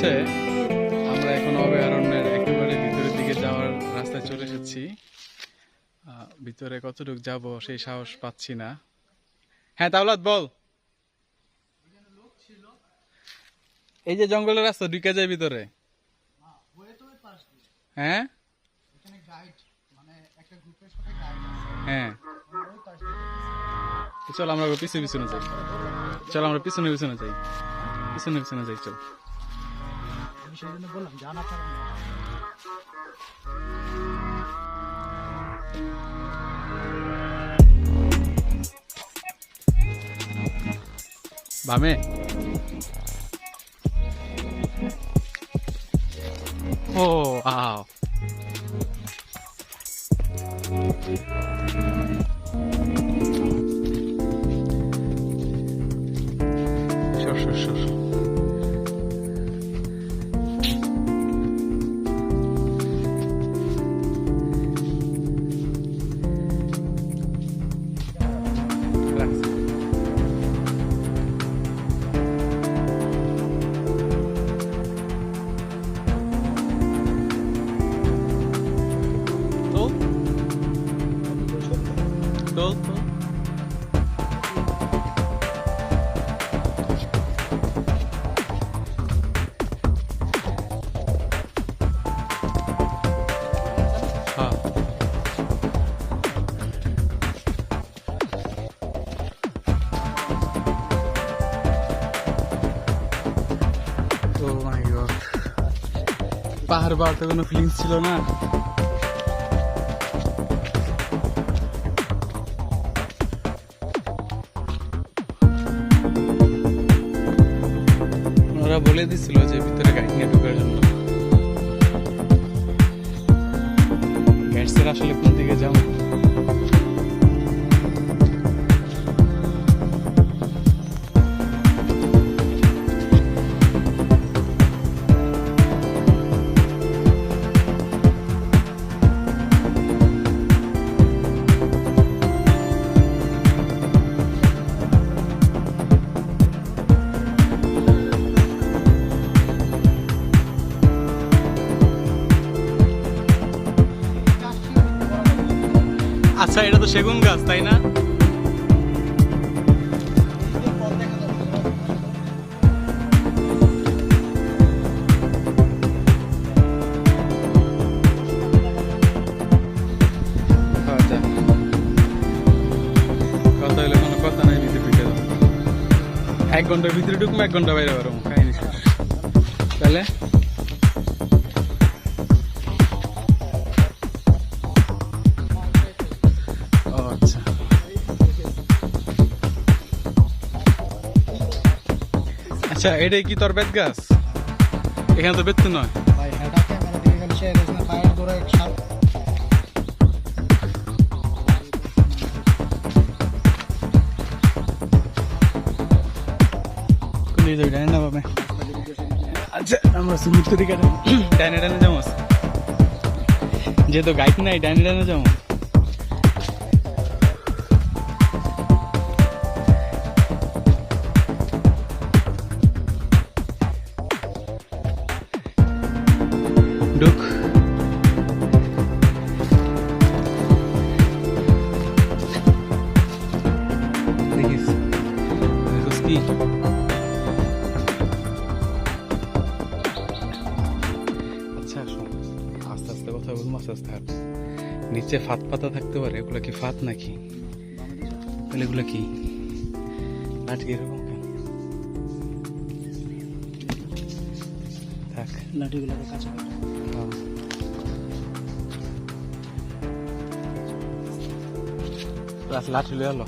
হচ্ছে, আমরা এখন অভয়ারণ্যের একেবারে ভিতরের দিকে যাওয়ার রাস্তায় চলে এসেছি। ভিতরে কতটুকু যাব সেই সাহস পাচ্ছি না। হ্যাঁ তাওলাদ বল। এই যে জঙ্গলের রাস্তা, ঢুকে যায় ভিতরে। হ্যাঁ? হ্যাঁ। চল, আমরা পিছনে পিছনে যাই। চল, আমরা পিছনে পিছনে যাই। পিছনে পিছনে যাই, চল। আমি সেই জন্য বললাম জান আপনার বামে ও পাহাড় পাহাড়তে কোনো ফিলিংস ছিল না? ওরা বলে দিছিল যে ভিতরে গাইড নিয়ে ঢোকার জন্য। আসলে কোন দিকে যাব? সেগুন গাছ তাই না? এক ঘণ্টার ভিতরে ঢুকবো এক ঘণ্টা বাইরে বেরোবো আচ্ছা এটাই কি তোর বেত গাছ? এখানে তো বেত নয়। ভাই হেডা ক্যামেরা পায়ের ডাইনে না আচ্ছা আমরা সুমিত্র দিকে ডাইনে ডাইনে যাব? যেহেতু গাইড নাই ডাইনে ডাইনে যাব। আস্তে আস্তে নিচে ফাত পাতা থাকতে পারে এগুলো কি ফাত নাকি? তাহলে এগুলো কি? লাঠি এরকম থাক। লাঠিগুলো হ্যাঁ। লাঠি লয়ে এলো।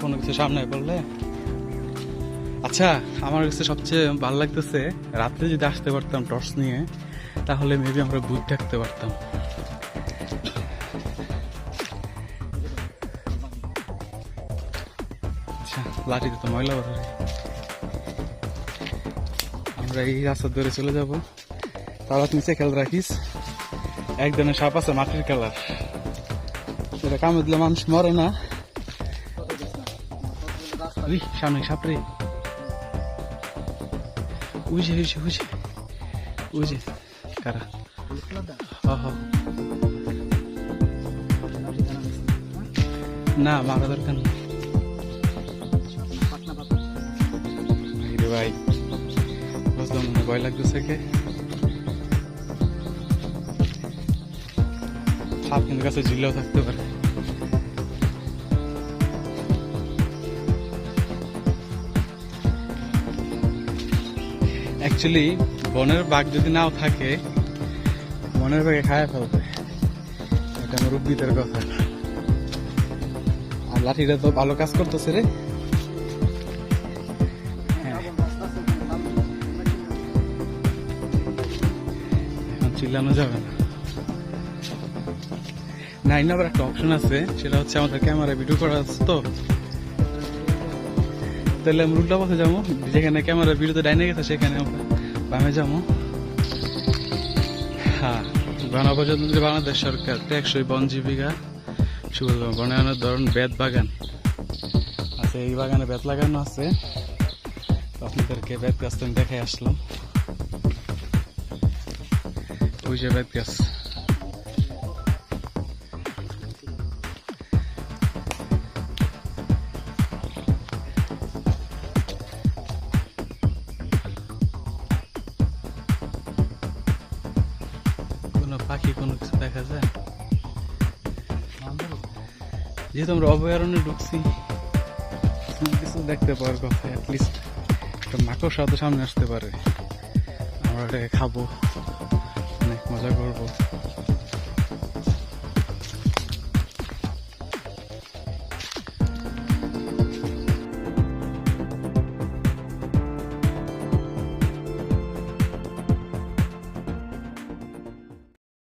কোনো কিছু সামনে পড়লে আচ্ছা আমার কাছে সবচেয়ে ভালো লাগতেছে রাত্রে যদি আসতে পারতাম টর্চ নিয়ে তাহলে মেবি আমরা ভূত থাকতে পারতাম। আচ্ছা লাঠিতে তো ময়লা বাধা আমরা এই রাস্তা ধরে চলে যাব। তারা নিচে খেয়াল রাখিস এক ধরনের সাপ আছে মাটির কালার। সেটা কামে দিলে মানুষ মরে না। সামনে সাপ রে। ওই যে ওই যে ওই যে ওই যে কারা হলুদ কালারটা হ হ লাঠি জানা গেছে না মারা দরকার নেই পাটনা পাতা ভাই রে ভাই বুঝলাম না ভয় লাগতেছে কে সাপ কিন্তু কাছে ঝুলেও থাকতে পারে অ্যাকচুয়ালি বনের বাঘ যদি নাও থাকে, বনের বাঘে খায় ফেলবে। এটা আমার উদ্ভিদের কথা। আর লাঠিটা তো ভালো কাজ করতেছে রে। হ্যাঁ। চিল্লানো যাবে না। নাইন আবার একটা অপশন আছে, সেটা হচ্ছে আমাদের ক্যামেরা ভিডিও করা আছে তো। তাহলে আমরা উল্টা পথে যাব। যেখানে ক্যামেরা ভিডিওতে ডাইনে গেছে, সেখানে আমরা বামে যাব। হ্যাঁ গণপ্রজাতন্ত্রী বাংলাদেশ সরকার টেকসই বনজীবিকা বনায়নের ধরুন বেত বাগান। আছে এই বাগানে বেত লাগানো আছে। আপনাদেরকে বেত গাছ তো আমি দেখে আসলাম। ওই যে বেত গাছ। কোনো কিছু দেখা যায়? যেহেতু আমরা অভয়ারণ্যে ঢুকছি কিছু দেখতে পাওয়ার কথা অ্যাটলিস্ট একটা মাকড়সা তো সামনে আসতে পারে। আমরা ওটাকে খাব, অনেক মজা করব।